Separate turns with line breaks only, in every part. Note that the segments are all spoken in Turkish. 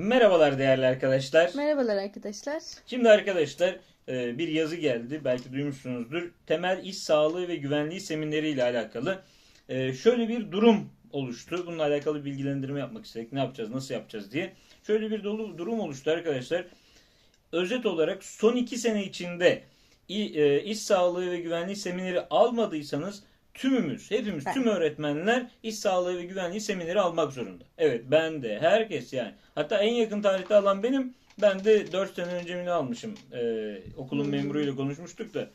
Merhabalar değerli arkadaşlar.
Merhabalar arkadaşlar.
Şimdi arkadaşlar e, bir yazı geldi. Belki duymuşsunuzdur. Temel iş sağlığı ve güvenliği semineri ile alakalı e, şöyle bir durum oluştu. Bununla alakalı bilgilendirme yapmak istedik. Ne yapacağız, nasıl yapacağız diye. Şöyle bir dolu durum oluştu arkadaşlar. Özet olarak son iki sene içinde e, iş sağlığı ve güvenliği semineri almadıysanız tümümüz, hepimiz,
Ben.
tüm öğretmenler iş sağlığı ve güvenliği semineri almak zorunda. Evet ben de, herkes yani. Hatta en yakın tarihte alan benim. Ben de 4 sene önce mi almışım? Ee, okulun
Hmm.
memuruyla konuşmuştuk da.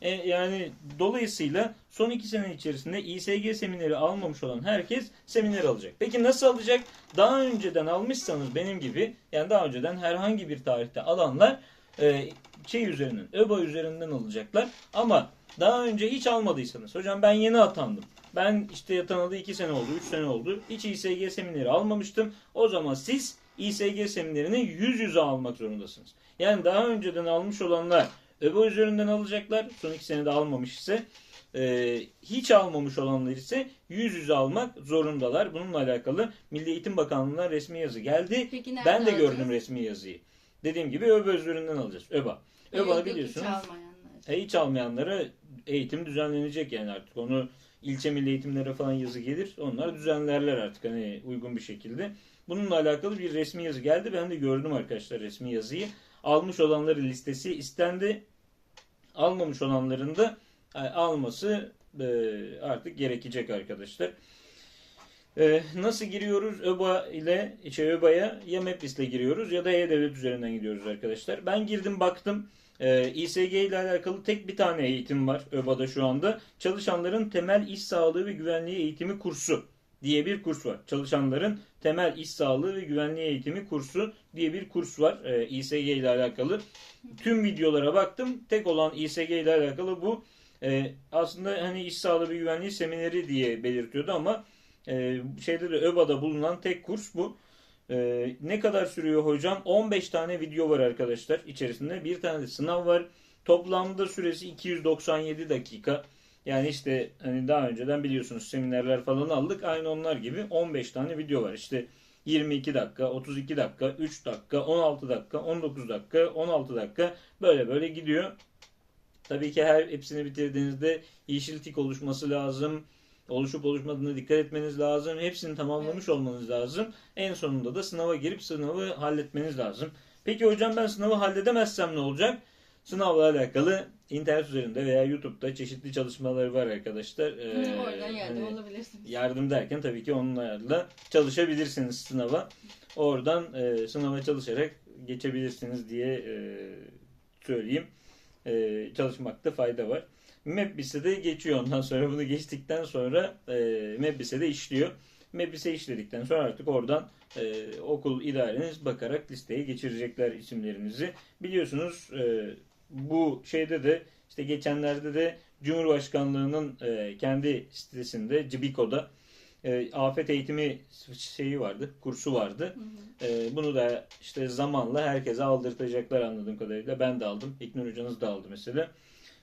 E, yani dolayısıyla son 2 sene içerisinde İSG semineri almamış olan herkes seminer alacak. Peki nasıl alacak? Daha önceden almışsanız benim gibi yani daha önceden herhangi bir tarihte alanlar e, şey üzerinden, ÖBA üzerinden alacaklar. Ama daha önce hiç almadıysanız, hocam ben yeni atandım. Ben işte atanalı 2 sene oldu, 3 sene oldu. Hiç İSG semineri almamıştım. O zaman siz İSG seminerini yüz yüze almak zorundasınız. Yani daha önceden almış olanlar ÖBA üzerinden alacaklar. Son 2 senede almamış ise e, hiç almamış olanlar ise yüz yüze almak zorundalar. Bununla alakalı Milli Eğitim Bakanlığı'ndan resmi yazı geldi.
Peki
Ben de gördüm
alacağız?
resmi yazıyı. Dediğim gibi ÖBA üzerinden alacağız. ÖBA.
Yok,
ÖBA biliyorsunuz.
Hiç.
E, hiç almayanlara eğitim düzenlenecek yani artık. Onu ilçe milli eğitimlere falan yazı gelir. Onlar düzenlerler artık hani uygun bir şekilde. Bununla alakalı bir resmi yazı geldi. Ben de gördüm arkadaşlar resmi yazıyı. Almış olanların listesi istendi. Almamış olanların da e, alması e, artık gerekecek arkadaşlar. E, nasıl giriyoruz? ÖBA ile şey ÖBA'ya ya MEPIS ile giriyoruz ya da E-Devlet üzerinden gidiyoruz arkadaşlar. Ben girdim baktım. Ee, İSG ile alakalı tek bir tane eğitim var ÖBA'da şu anda. Çalışanların temel iş sağlığı ve güvenliği eğitimi kursu diye bir kurs var. Çalışanların temel iş sağlığı ve güvenliği eğitimi kursu diye bir kurs var ee, İSG ile alakalı. Tüm videolara baktım. Tek olan İSG ile alakalı bu. Ee, aslında hani iş sağlığı ve güvenliği semineri diye belirtiyordu ama e, şeyde de ÖBA'da bulunan tek kurs bu. Ee, ne kadar sürüyor hocam? 15 tane video var arkadaşlar içerisinde. Bir tane de sınav var. Toplamda süresi 297 dakika. Yani işte hani daha önceden biliyorsunuz seminerler falan aldık. Aynı onlar gibi 15 tane video var. İşte 22 dakika, 32 dakika, 3 dakika, 16 dakika, 19 dakika, 16 dakika böyle böyle gidiyor. Tabii ki her hepsini bitirdiğinizde yeşil tik oluşması lazım. Oluşup oluşmadığına dikkat etmeniz lazım. Hepsini tamamlamış olmanız lazım. En sonunda da sınava girip sınavı halletmeniz lazım. Peki hocam ben sınavı halledemezsem ne olacak? Sınavla alakalı internet üzerinde veya YouTube'da çeşitli çalışmaları var arkadaşlar. Ee,
Oradan yardım
hani
olabilirsiniz.
yardım derken tabii ki onlarla çalışabilirsiniz sınava. Oradan e, sınava çalışarak geçebilirsiniz diye e, söyleyeyim. E, çalışmakta fayda var. MEPBİS'e de geçiyor ondan sonra bunu geçtikten sonra e, MEPBİS'e de işliyor. MEPBİS'e işledikten sonra artık oradan e, okul idareniz bakarak listeye geçirecekler isimlerinizi. Biliyorsunuz e, bu şeyde de işte geçenlerde de Cumhurbaşkanlığının e, kendi sitesinde Cibiko'da e, afet eğitimi şeyi vardı, kursu vardı.
Hı hı.
E, bunu da işte zamanla herkese aldırtacaklar anladığım kadarıyla. Ben de aldım. İknur hocanız da aldı mesela.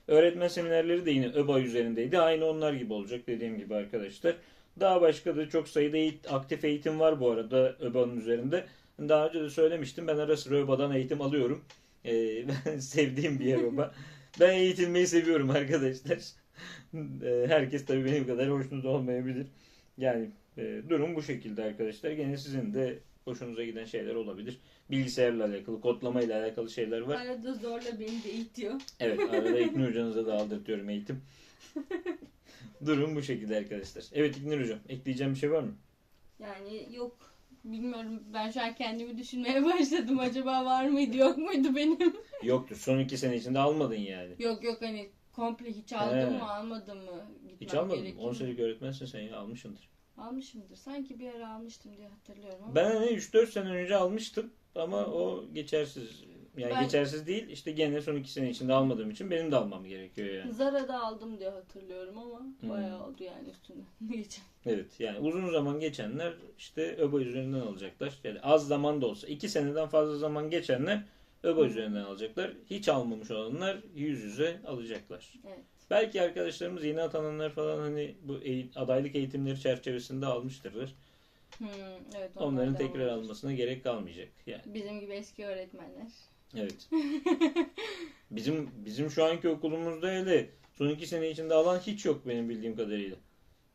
Öğretmen seminerleri de yine ÖBA üzerindeydi. Aynı onlar gibi olacak dediğim gibi arkadaşlar. Daha başka da çok sayıda aktif eğitim var bu arada ÖBA'nın üzerinde. Daha önce de söylemiştim. Ben ara sıra ÖBA'dan eğitim alıyorum. E, ben sevdiğim bir yer ÖBA. Ben eğitilmeyi seviyorum arkadaşlar. E, herkes tabii benim kadar hoşnut olmayabilir. Yani e, durum bu şekilde arkadaşlar. Gene sizin de hoşunuza giden şeyler olabilir. Bilgisayarla alakalı, kodlamayla alakalı şeyler var.
Arada zorla beni de itiyor.
Evet arada İknur hocanıza da aldırtıyorum eğitim. Durum bu şekilde arkadaşlar. Evet İknur hocam ekleyeceğim bir şey var mı?
Yani yok bilmiyorum ben şu an kendimi düşünmeye başladım. Acaba var mıydı yok muydu benim?
Yoktur. Son iki sene içinde almadın yani.
yok yok hani komple hiç aldım
He.
mı almadım mı? Gitmem
Hiç almadın mı?
gerekiyor.
10 senelik öğretmensin sen ya almışsındır.
Almışımdır. Sanki bir ara almıştım diye hatırlıyorum ama.
Ben hani 3-4 sene önce almıştım ama o geçersiz. Yani
Ben-
geçersiz değil. İşte gene son iki sene içinde almadığım için benim de almam gerekiyor yani.
Zara'da aldım diye hatırlıyorum ama
Hmm.
bayağı oldu yani üstüne. Geçen.
Evet yani uzun zaman geçenler işte ÖBA üzerinden alacaklar. Yani az zaman da olsa iki seneden fazla zaman geçenler ÖBA
Hı.
üzerinden alacaklar. Hiç almamış olanlar yüz yüze alacaklar.
Evet.
Belki arkadaşlarımız yeni atananlar falan hani bu adaylık eğitimleri çerçevesinde almıştırlar.
Hmm, evet, onlar
Onların tekrar
olabilir.
almasına gerek kalmayacak. Yani
Bizim gibi eski öğretmenler.
evet. bizim bizim şu anki okulumuzda hele son iki sene içinde alan hiç yok benim bildiğim kadarıyla.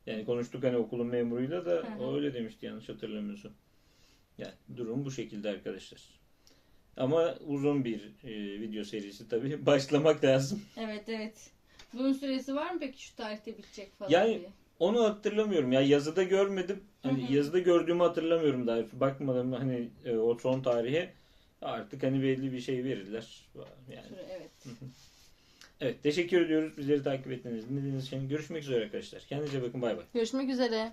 Yani konuştuk hani okulun memuruyla da o öyle demişti yanlış hatırlamıyorsam. Yani durum bu şekilde arkadaşlar. Ama uzun bir e, video serisi tabii. Başlamak lazım.
Evet evet. Bunun süresi var mı peki şu tarihte bitecek falan
Yani-
diye?
Onu hatırlamıyorum. Ya yazıda görmedim. Hani
Hı hı.
yazıda gördüğümü hatırlamıyorum daha. Bakmadım hani e, o son tarihe. Artık hani belli bir şey verirler. Yani
Süre, evet.
evet teşekkür ediyoruz bizleri takip ettiğiniz, dinlediğiniz için. Görüşmek üzere arkadaşlar. Kendinize bakın bay bay.
Görüşmek üzere.